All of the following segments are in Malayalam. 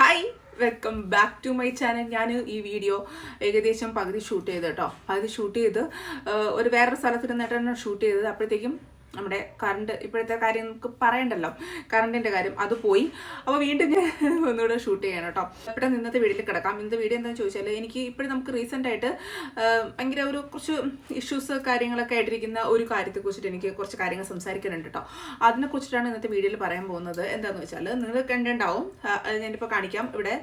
Hi welcome back to my channel ഞാൻ ഈ വീഡിയോ ഏകദേശം പകുതി ഷൂട്ട് ചെയ്ത് കേട്ടോ. പകുതി ഷൂട്ട് ചെയ്ത് ഒരു വേറൊരു സ്ഥലത്തിരുന്നിട്ടാണ് ഷൂട്ട് ചെയ്തത്. അപ്പോഴത്തേക്കും നമ്മുടെ കറണ്ട് ഇപ്പോഴത്തെ കാര്യം നമുക്ക് പറയണ്ടല്ലോ. കറണ്ടിന്റെ കാര്യം അത് പോയി. അപ്പോൾ വീണ്ടും ഞാൻ ഒന്നുകൂടെ ഷൂട്ട് ചെയ്യണം കേട്ടോ ഇവിടെ ഇന്നത്തെ വീഡിയോയിൽ കിടക്കാം. ഇന്നത്തെ വീഡിയോ എന്താണെന്ന് ചോദിച്ചാൽ എനിക്ക് ഇപ്പോഴും നമുക്ക് റീസെന്റ് ആയിട്ട് ഭയങ്കര ഒരു കുറച്ച് ഇഷ്യൂസ് കാര്യങ്ങളൊക്കെ ആയിട്ടിരിക്കുന്ന ഒരു കാര്യത്തെക്കുറിച്ചിട്ട് എനിക്ക് കുറച്ച് കാര്യങ്ങൾ സംസാരിക്കാനുണ്ട് കേട്ടോ അതിനെ കുറിച്ചിട്ടാണ് ഇന്നത്തെ വീഡിയോയിൽ പറയാൻ പോകുന്നത്. എന്താണെന്ന് വെച്ചാൽ നിങ്ങൾ അത് ഞാനിപ്പോൾ കാണിക്കാം. ഇവിടെ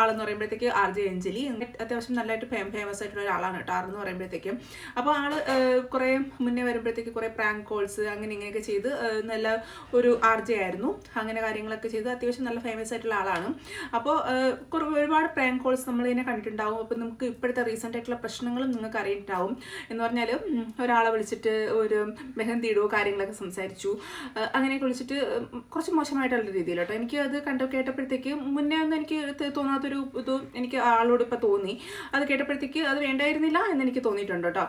ആളെന്ന് പറയുമ്പോഴത്തേക്ക് ആർ ജെ അഞ്ജലി. അത്യാവശ്യം നല്ലതായിട്ട് ഫേമസ് ആയിട്ടുള്ള ഒരാളാണ് കേട്ടോ എന്ന് പറയുമ്പോഴത്തേക്കും. അപ്പോൾ ആൾ ആ, കുറേ മുന്നേ വരുമ്പോഴത്തേക്ക് കുറേ പ്രാങ്ക് കോൾസ് അങ്ങനെ ഇങ്ങനെയൊക്കെ ചെയ്ത് നല്ല ഒരു ആർ ആയിരുന്നു. അങ്ങനെ കാര്യങ്ങളൊക്കെ ചെയ്ത് അത്യാവശ്യം നല്ല ഫേമസ് ആയിട്ടുള്ള ആളാണ്. അപ്പോൾ ഒരുപാട് പ്രാങ്ക് കോൾസ് നമ്മൾ ഇതിനെ കണ്ടിട്ടുണ്ടാവും. അപ്പോൾ നമുക്ക് ഇപ്പോഴത്തെ റീസെന്റ് ആയിട്ടുള്ള പ്രശ്നങ്ങളും നിങ്ങൾക്ക് അറിയിട്ടുണ്ടാവും എന്ന് പറഞ്ഞാൽ ഒരാളെ വിളിച്ചിട്ട് ഒരു മെഹന്തി ഇടുവോ കാര്യങ്ങളൊക്കെ സംസാരിച്ചു. അങ്ങനെയൊക്കെ വിളിച്ചിട്ട് കുറച്ച് മോശമായിട്ടുള്ള രീതിയിൽ കേട്ടോ എനിക്ക് അത് കണ്ടു കേട്ടപ്പോഴത്തേക്ക് മുന്നേ ഒന്നും എനിക്ക് തോന്നാത്തൊരു ഇത് എനിക്ക് ആളോട് ഇപ്പോൾ തോന്നി. അത് കേട്ടപ്പോഴത്തേക്ക് അത് വേണ്ടായിരുന്നില്ല എന്ന് എനിക്ക് തോന്നിയിട്ടുണ്ട് കേട്ടോ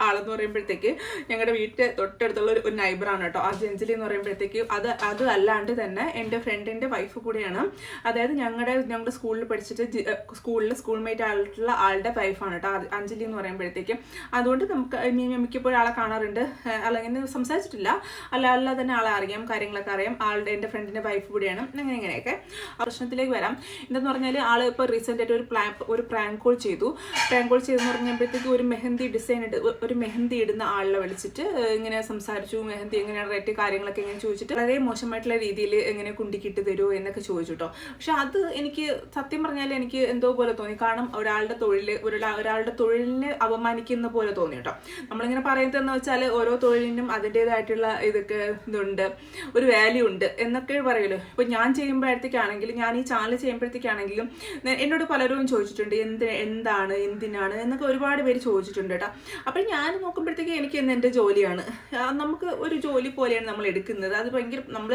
ആളെന്ന് പറയുമ്പോഴത്തേക്ക് ഞങ്ങളുടെ വീട്ടിൽ തൊട്ടടുത്തുള്ള ഒരു നൈബറാണ് കേട്ടോ ആ ജെഞ്ചലി എന്ന് പറയുമ്പോഴത്തേക്ക് അത് അത് അല്ലാണ്ട് തന്നെ എന്റെ ഫ്രണ്ടിന്റെ വൈഫ് കൂടിയാണ്. അതായത് ഞങ്ങളുടെ ഞങ്ങളുടെ സ്കൂളിൽ പഠിച്ചിട്ട് സ്കൂളിൽ സ്കൂൾ മേറ്റ് ആയിട്ടുള്ള ആളുടെ വൈഫാണ് കേട്ടോ അഞ്ജലി എന്ന് പറയുമ്പോഴത്തേക്കും. അതുകൊണ്ട് നമുക്ക് മിക്കപ്പോഴും ആളെ കാണാറുണ്ട്. അല്ലെങ്കിൽ സംസാരിച്ചിട്ടില്ല. അല്ല അല്ല തന്നെ ആളെ അറിയാം കാര്യങ്ങളൊക്കെ അറിയാം. ആളുടെ എന്റെ ഫ്രണ്ടിന്റെ വൈഫ് കൂടിയാണ്. അങ്ങനെ ഇങ്ങനെയൊക്കെ. പ്രശ്നത്തിലേക്ക് വരാം. എന്തെന്ന് പറഞ്ഞാൽ ആൾ ഇപ്പോൾ റീസെന്റ് ആയിട്ട് ഒരു പ്ലാൻ ഒരു പ്രാങ്ക് കോൾ ചെയ്തു. പ്രാങ്ക് കോൾ ചെയ്തെന്ന് പറഞ്ഞപ്പോഴത്തേക്ക് ഒരു മെഹന്തി ഡിസൈൻ ഒരു മെഹന്തി ഇടുന്ന ആളിനെ വിളിച്ചിട്ട് ഇങ്ങനെ സംസാരിച്ചു മെഹന്തി എങ്ങനെയാണ് റേറ്റ് കാര്യങ്ങളൊക്കെ ഇങ്ങനെ ചോദിച്ചിട്ട് വളരെ മോശമായിട്ടുള്ള രീതിയിൽ എങ്ങനെ കുണ്ടിക്കിട്ട് തരുമോ എന്നൊക്കെ ചോദിച്ചു കേട്ടോ പക്ഷെ അത് എനിക്ക് സത്യം പറഞ്ഞാൽ എനിക്ക് എന്തോ പോലെ തോന്നി. കാരണം ഒരാളുടെ തൊഴിൽ ഒരാ ഒരാളുടെ തൊഴിലിനെ അപമാനിക്കുന്ന പോലെ തോന്നി കേട്ടോ നമ്മളിങ്ങനെ പറയുന്നതെന്ന് വെച്ചാൽ ഓരോ തൊഴിലിനും അതിന്റെതായിട്ടുള്ള ഇതൊക്കെ ഇതുണ്ട് ഒരു വാല്യൂ ഉണ്ട് എന്നൊക്കെ പറയുമല്ലോ ഇപ്പൊ ഞാൻ ചെയ്യുമ്പോഴത്തേക്കാണെങ്കിലും ഞാൻ ഈ ചാനൽ ചെയ്യുമ്പോഴത്തേക്കാണെങ്കിലും എന്നോട് പലരും ചോദിച്ചിട്ടുണ്ട് എന്ത് എന്താണ് എന്തിനാണ് എന്നൊക്കെ ഒരുപാട് പേര് ചോദിച്ചിട്ടുണ്ട് കേട്ടോ അപ്പോൾ ഞാൻ നോക്കുമ്പോഴത്തേക്ക് എനിക്ക് ഇന്ന് എന്റെ ജോലിയാണ്. നമുക്ക് ഒരു ജോലി പോലെയാണ് നമ്മൾ എടുക്കുന്നത്. അത് ഭയങ്കര നമ്മൾ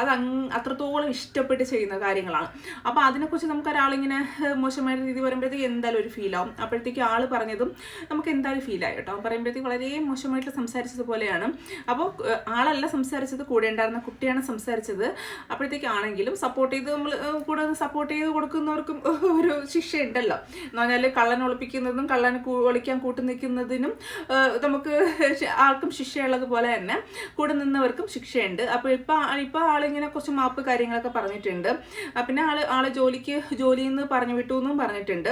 അത് അത്രത്തോളം ഇഷ്ടപ്പെട്ട് ചെയ്യുന്ന കാര്യങ്ങളാണ്. അപ്പോൾ അതിനെക്കുറിച്ച് നമുക്ക് ഒരാളിങ്ങനെ മോശമായ രീതി പറയുമ്പോഴത്തേക്ക് എന്തായാലും ഒരു ഫീലാവും അപ്പോഴത്തേക്ക് ആൾ പറഞ്ഞതും നമുക്ക് എന്തായാലും ഫീലായി കേട്ടോ. പറയുമ്പോഴത്തേക്ക് വളരെ മോശമായിട്ട് സംസാരിച്ചത് പോലെയാണ്. അപ്പോൾ ആളല്ല സംസാരിച്ചത് കൂടെ ഉണ്ടായിരുന്ന കുട്ടിയാണ് സംസാരിച്ചത്. അപ്പോഴത്തേക്ക് ആണെങ്കിലും സപ്പോർട്ട് ചെയ്ത് നമ്മൾ കൂടെ സപ്പോർട്ട് ചെയ്ത് കൊടുക്കുന്നവർക്കും ഒരു ശിക്ഷ ഉണ്ടല്ലോ എന്ന് പറഞ്ഞാൽ കള്ളൻ ഒളിപ്പിക്കുന്നതും കള്ളൻ ഒളിക്കാൻ കൂട്ടു നിൽക്കുന്നതിനും ഏഹ്, നമുക്ക് ആൾക്കും ശിക്ഷയുള്ളത് പോലെ തന്നെ കൂടെ നിന്നവർക്കും ശിക്ഷയുണ്ട്. അപ്പോൾ ഇപ്പോൾ ഇപ്പോൾ ആളിങ്ങനെ കുറച്ച് മാപ്പ് കാര്യങ്ങളൊക്കെ പറഞ്ഞിട്ടുണ്ട്. പിന്നെ ആൾ ആളെ ജോലിക്ക് ജോലിയിൽ നിന്ന് പറഞ്ഞു വിട്ടു എന്നും പറഞ്ഞിട്ടുണ്ട്.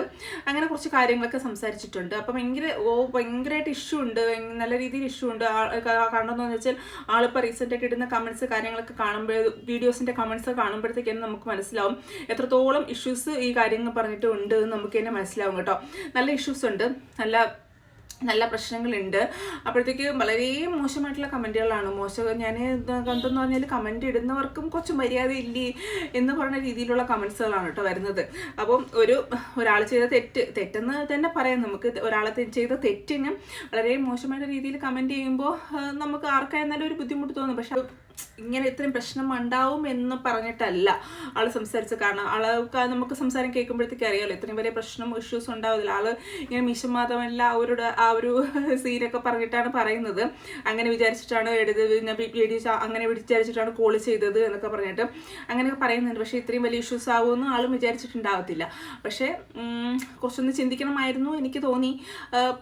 അങ്ങനെ കുറച്ച് കാര്യങ്ങളൊക്കെ സംസാരിച്ചിട്ടുണ്ട്. അപ്പം ഭയങ്കര ഓ ഭയങ്കരമായിട്ട് ഇഷ്യൂ ഉണ്ട്. നല്ല രീതിയിൽ ഇഷ്യൂ ഉണ്ട്. കാരണം എന്താണെന്ന് വെച്ചാൽ ആളിപ്പോൾ റീസെന്റ് ആയിട്ട് ഇടുന്ന കമൻസ് കാര്യങ്ങളൊക്കെ കാണുമ്പോൾ വീഡിയോസിന്റെ കമൻസ് കാണുമ്പോഴത്തേക്കും നമുക്ക് മനസ്സിലാവും. എത്രത്തോളം ഇഷ്യൂസ് ഈ കാര്യങ്ങൾ പറഞ്ഞിട്ടുണ്ട് എന്ന് നമുക്ക് തന്നെ മനസ്സിലാവും കേട്ടോ. നല്ല ഇഷ്യൂസ് ഉണ്ട്. നല്ല നല്ല പ്രശ്നങ്ങളുണ്ട്. അപ്പോഴത്തേക്ക് വളരെ മോശമായിട്ടുള്ള കമന്റുകളാണ്. മോശം ഞാൻ കണ്ടെന്ന് പറഞ്ഞാൽ കമന്റ് ഇടുന്നവർക്കും കുറച്ച് മര്യാദ ഇല്ലേ എന്ന് പറഞ്ഞ രീതിയിലുള്ള കമൻസുകളാണ് കേട്ടോ വരുന്നത്. അപ്പം ഒരു ഒരാൾ ചെയ്ത തെറ്റ് തെറ്റെന്ന് തന്നെ പറയാം. നമുക്ക് ഒരാളെ തെ- ചെയ്ത തെറ്റിന് വളരെ മോശമായിട്ട് രീതിയിൽ കമന്റ് ചെയ്യുമ്പോൾ നമുക്ക് ആർക്കായിരുന്നാലും ഒരു ബുദ്ധിമുട്ട് തോന്നും. പക്ഷെ ഇങ്ങനെ ഇത്രയും പ്രശ്നം ഉണ്ടാവും എന്ന് പറഞ്ഞിട്ടല്ല ആൾ സംസാരിച്ചത്. കാരണം ആൾ നമുക്ക് സംസാരം കേൾക്കുമ്പോഴത്തേക്ക് അറിയാമല്ലോ ഇത്രയും വലിയ പ്രശ്നം ഇഷ്യൂസ് ഉണ്ടാവില്ല ആൾ ഇങ്ങനെ മിശമാധമല്ല അവരുടെ ആ ഒരു സീനൊക്കെ പറഞ്ഞിട്ടാണ് പറയുന്നത്. അങ്ങനെ വിചാരിച്ചിട്ടാണ് എടുത്തത് ഞാൻ അങ്ങനെ വിചാരിച്ചിട്ടാണ് കോൾ ചെയ്തത് എന്നൊക്കെ പറഞ്ഞിട്ട് അങ്ങനെയൊക്കെ പറയുന്നുണ്ട്. പക്ഷേ ഇത്രയും വലിയ ഇഷ്യൂസ് ആവുമെന്ന് ആളും വിചാരിച്ചിട്ടുണ്ടാവത്തില്ല. പക്ഷേ കുറച്ചൊന്ന് ചിന്തിക്കണമായിരുന്നു എനിക്ക് തോന്നി.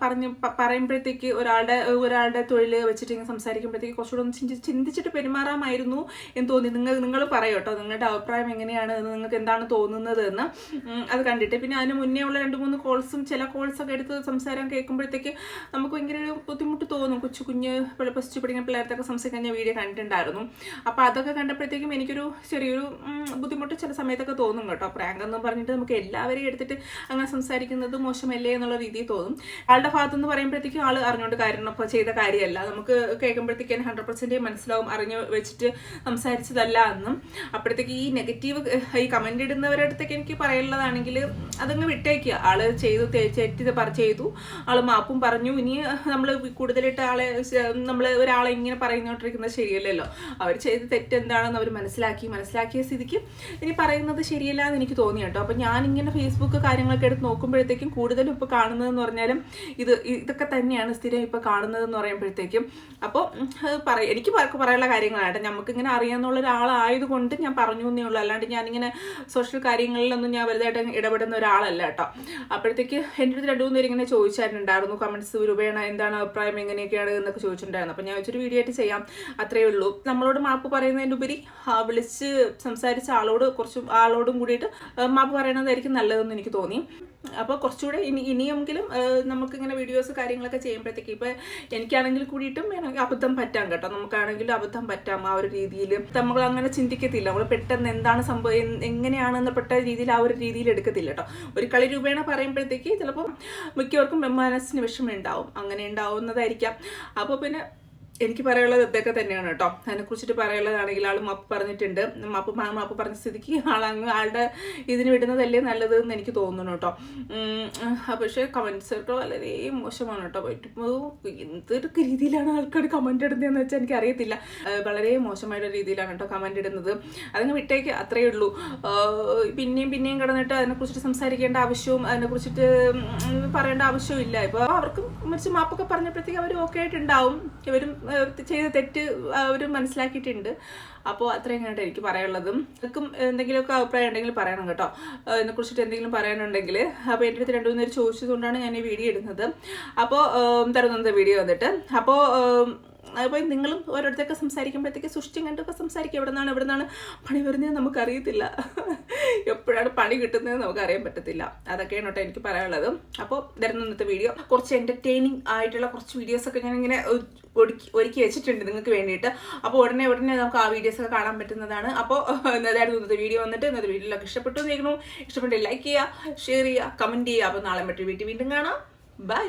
പറഞ്ഞ് പറയുമ്പോഴത്തേക്ക് ഒരാളുടെ ഒരാളുടെ തൊഴിൽ വെച്ചിട്ട് ഇങ്ങനെ സംസാരിക്കുമ്പോഴത്തേക്ക് കുറച്ചുകൂടെ ഒന്ന് ചിന്തി ചിന്തിച്ചിട്ട് പെരുമാറാമായിരുന്നു എന്ന് തോന്നി. നിങ്ങൾ നിങ്ങൾ പറയൂ കേട്ടോ നിങ്ങളുടെ അഭിപ്രായം എങ്ങനെയാണ് നിങ്ങൾക്ക് എന്താണ് തോന്നുന്നത് എന്ന്. അത് കണ്ടിട്ട്. പിന്നെ അതിന് മുന്നേ ഉള്ള രണ്ട് മൂന്ന് കോൾസും ചില കോൾസൊക്കെ എടുത്ത് സംസാരം കേൾക്കുമ്പോഴത്തേക്ക് നമുക്ക് ഭയങ്കര ഒരു ബുദ്ധിമുട്ട് തോന്നും. കൊച്ചു കുഞ്ഞ് പ്ലസ് ടു പഠിക്കുന്ന പിള്ളേർത്തൊക്കെ സംസാരിക്കാൻ ഞാൻ വീഡിയോ കണ്ടിട്ടുണ്ടായിരുന്നു. അപ്പോൾ അതൊക്കെ കണ്ടപ്പോഴത്തേക്കും എനിക്കൊരു ചെറിയൊരു ബുദ്ധിമുട്ട് ചില സമയത്തൊക്കെ തോന്നും കേട്ടോ. പ്രാങ്ക് എന്ന് പറഞ്ഞിട്ട് നമുക്ക് എല്ലാവരെയും എടുത്തിട്ട് അങ്ങനെ സംസാരിക്കുന്നത് മോശമല്ലേ എന്നുള്ള രീതിയിൽ തോന്നും. ആളുടെ ഭാഗത്ത് നിന്ന് പറയുമ്പോഴത്തേക്കും ആൾ അറിഞ്ഞുകൊണ്ട് കാര്യം അപ്പോൾ ചെയ്ത കാര്യമല്ല. നമുക്ക് കേൾക്കുമ്പോഴത്തേക്കും ഹൺഡ്രഡ് പെർസെന്റ് മനസ്സിലാവും അറിഞ്ഞു വെച്ചിട്ട് സംസാരിച്ചതല്ല എന്നും. അപ്പോഴത്തേക്ക് ഈ നെഗറ്റീവ് ഈ കമന്റ് ഇടുന്നവരുടെ അടുത്തേക്ക് എനിക്ക് പറയാനുള്ളതാണെങ്കിൽ അതങ്ങ് വിട്ടേക്കുക ആൾ ചെയ്തു തെറ്റിത് തെറ്റ് പറ ചെയ്തു. ആൾ മാപ്പും പറഞ്ഞു. ഇനി നമ്മൾ കൂടുതലായിട്ട് ആളെ നമ്മൾ ഒരാളെ ഇങ്ങനെ പറയുന്നോണ്ടിരിക്കുന്നത് ശരിയല്ലല്ലോ. അവർ ചെയ്ത തെറ്റ് എന്താണെന്ന് അവർ മനസ്സിലാക്കി മനസ്സിലാക്കിയ സ്ഥിതിക്ക് ഇനി പറയുന്നത് ശരിയല്ല എന്ന് എനിക്ക് തോന്നി കേട്ടോ. അപ്പം ഞാനിങ്ങനെ ഫേസ്ബുക്ക് കാര്യങ്ങളൊക്കെ എടുത്ത് നോക്കുമ്പോഴത്തേക്കും കൂടുതലും ഇപ്പോൾ കാണുന്നതെന്ന് പറഞ്ഞാലും ഇത് ഇതൊക്കെ തന്നെയാണ് സ്ഥിരം ഇപ്പോൾ കാണുന്നതെന്ന് പറയുമ്പോഴത്തേക്കും. അപ്പോൾ പറ എനിക്ക് പറ- പറയാനുള്ള കാര്യങ്ങളാണ്. കാര്യങ്ങളായിട്ട് നമുക്കിങ്ങനെ അറിയാന്നുള്ള ഒരാളായതുകൊണ്ട് ഞാൻ പറഞ്ഞു എന്നേ ഉള്ളൂ. അല്ലാണ്ട് ഞാനിങ്ങനെ സോഷ്യൽ കാര്യങ്ങളിലൊന്നും ഞാൻ വലുതായിട്ട് ഇടപെടുന്ന ഒരാളല്ല കേട്ടോ. അപ്പോഴത്തേക്ക് എന്റെ അടുത്ത് രണ്ടു മൂന്ന് പേര് ഇങ്ങനെ ചോദിച്ചിട്ടുണ്ടായിരുന്നു കമൻസ് രൂപേണ എന്താണ് അഭിപ്രായം എങ്ങനെയൊക്കെയാണ് എന്നൊക്കെ ചോദിച്ചിട്ടുണ്ടായിരുന്നു. അപ്പോൾ ഞാൻ വെച്ചൊരു വീഡിയോ ആയിട്ട് ചെയ്യാം. അത്രയേ ഉള്ളൂ. നമ്മളോട് മാപ്പ് പറയുന്നതിന്റെ ഉപരി വിളിച്ച് സംസാരിച്ച ആളോട് കുറച്ച് ആളോടും കൂടിയിട്ട് മാപ്പ് പറയണതായിരിക്കും നല്ലതെന്ന് എനിക്ക് തോന്നി. അപ്പോൾ കുറച്ചുകൂടെ ഇനി ഇനിയെങ്കിലും നമുക്കിങ്ങനെ വീഡിയോസ് കാര്യങ്ങളൊക്കെ ചെയ്യുമ്പോഴത്തേക്ക് ഇപ്പോൾ എനിക്കാണെങ്കിൽ കൂടിയിട്ടും വേണമെങ്കിൽ അബദ്ധം പറ്റാം കേട്ടോ. നമുക്കാണെങ്കിലും അബദ്ധം പറ്റാം ആ ഒരു രീതിയിൽ നമ്മൾ അങ്ങനെ ചിന്തിക്കത്തില്ല. നമ്മൾ പെട്ടെന്ന് എന്താണ് സംഭവം എങ്ങനെയാണെന്ന് പെട്ട രീതിയിൽ ആ ഒരു രീതിയിൽ എടുക്കത്തില്ല കേട്ടോ. ഒരു കളി രൂപേണ പറയുമ്പോഴത്തേക്ക് ചിലപ്പോൾ മിക്കവർക്കും മനസ്സിന് വിഷമം ഉണ്ടാവും. അങ്ങനെ ഉണ്ടാവുന്നതായിരിക്കാം. അപ്പോൾ പിന്നെ എനിക്ക് പറയാനുള്ളത് ഇതൊക്കെ തന്നെയാണ് കേട്ടോ. അതിനെക്കുറിച്ചിട്ട് പറയാനുള്ളതാണെങ്കിൽ ആൾ മാപ്പ് പറഞ്ഞിട്ടുണ്ട്. മാപ്പ് മാപ്പ് പറഞ്ഞ സ്ഥിതിക്ക് ആളങ്ങ് ആളുടെ ഇതിന് വിടുന്നതല്ലേ നല്ലത് എന്ന് എനിക്ക് തോന്നുന്നു കേട്ടോ. പക്ഷേ കമൻസൊക്കെ വളരെ മോശമാണ് കേട്ടോ പറ്റുമ്പോൾ എന്തൊക്കെ രീതിയിലാണ് ആൾക്കാർ കമന്റ് ഇടുന്നതെന്ന് വെച്ചാൽ എനിക്ക് അറിയത്തില്ല വളരെ മോശമായിട്ട് രീതിയിലാണ് കേട്ടോ കമന്റ് ഇടുന്നത്. അതങ്ങ് വിട്ടേക്ക് അത്രയേ ഉള്ളൂ. പിന്നെയും പിന്നെയും കിടന്നിട്ട് അതിനെക്കുറിച്ചിട്ട് സംസാരിക്കേണ്ട ആവശ്യവും അതിനെക്കുറിച്ചിട്ട് പറയേണ്ട ആവശ്യവും ഇല്ല. ഇപ്പോൾ അവർക്ക് മറിച്ച് മാപ്പൊക്കെ പറഞ്ഞപ്പോഴത്തേക്ക് അവർ ഓക്കെ ആയിട്ടുണ്ടാവും. ഇവരും ചെയ്ത തെറ്റ് അവർ മനസ്സിലാക്കിയിട്ടുണ്ട്. അപ്പോൾ അത്രയും കണ്ടിട്ട് എനിക്ക് പറയാനുള്ളതും നിങ്ങൾക്കും എന്തെങ്കിലുമൊക്കെ അഭിപ്രായം ഉണ്ടെങ്കിൽ പറയണം കേട്ടോ. ഇതിനെ കുറിച്ചിട്ട് എന്തെങ്കിലും പറയാനുണ്ടെങ്കിൽ. അപ്പോൾ എന്റെ അടുത്ത് രണ്ടുമൂന്നേര് പേര് ചോദിച്ചതുകൊണ്ടാണ് ഞാൻ ഈ വീഡിയോ ഇടുന്നത്. അപ്പോൾ തരുന്നത് വീഡിയോ വന്നിട്ട്. അപ്പോൾ അപ്പോൾ നിങ്ങളും ഓരോരുത്തരൊക്കെ സംസാരിക്കുമ്പോഴത്തേക്ക് സൃഷ്ടി കണ്ടൊക്കെ സംസാരിക്കുക എവിടെ നിന്നാണ് എവിടെ നിന്നാണ് പണി വരുന്നത് നമുക്കറിയത്തില്ല. എപ്പോഴാണ് പണി കിട്ടുന്നത് നമുക്ക് അറിയാൻ പറ്റത്തില്ല. അതൊക്കെയാണ് കേട്ടോ എനിക്ക് പറയാനുള്ളത്. അപ്പോൾ വരുന്ന ഇന്നത്തെ വീഡിയോ. കുറച്ച് എന്റർടൈനിങ് ആയിട്ടുള്ള കുറച്ച് വീഡിയോസൊക്കെ ഞാൻ ഇങ്ങനെ ഒരുക്കി ഒരുക്കി വെച്ചിട്ടുണ്ട് നിങ്ങൾക്ക് വേണ്ടിയിട്ട്. അപ്പോൾ ഉടനെ ഉടനെ നമുക്ക് ആ വീഡിയോസൊക്കെ കാണാൻ പറ്റുന്നതാണ്. അപ്പോൾ ഇന്നതായിരുന്നു ഇന്നത്തെ വീഡിയോ വന്നിട്ട്. ഇന്നത്തെ വീഡിയോയിലൊക്കെ ഇഷ്ടപ്പെട്ടു എന്ന് കേൾക്കണു ഇഷ്ടപ്പെട്ടെങ്കിൽ ലൈക്ക് ചെയ്യുക ഷെയർ ചെയ്യുക കമന്റ് ചെയ്യുക. അപ്പോൾ നാളെ മറ്റൊരു വീട്ടിൽ വീണ്ടും കാണാം. ബൈ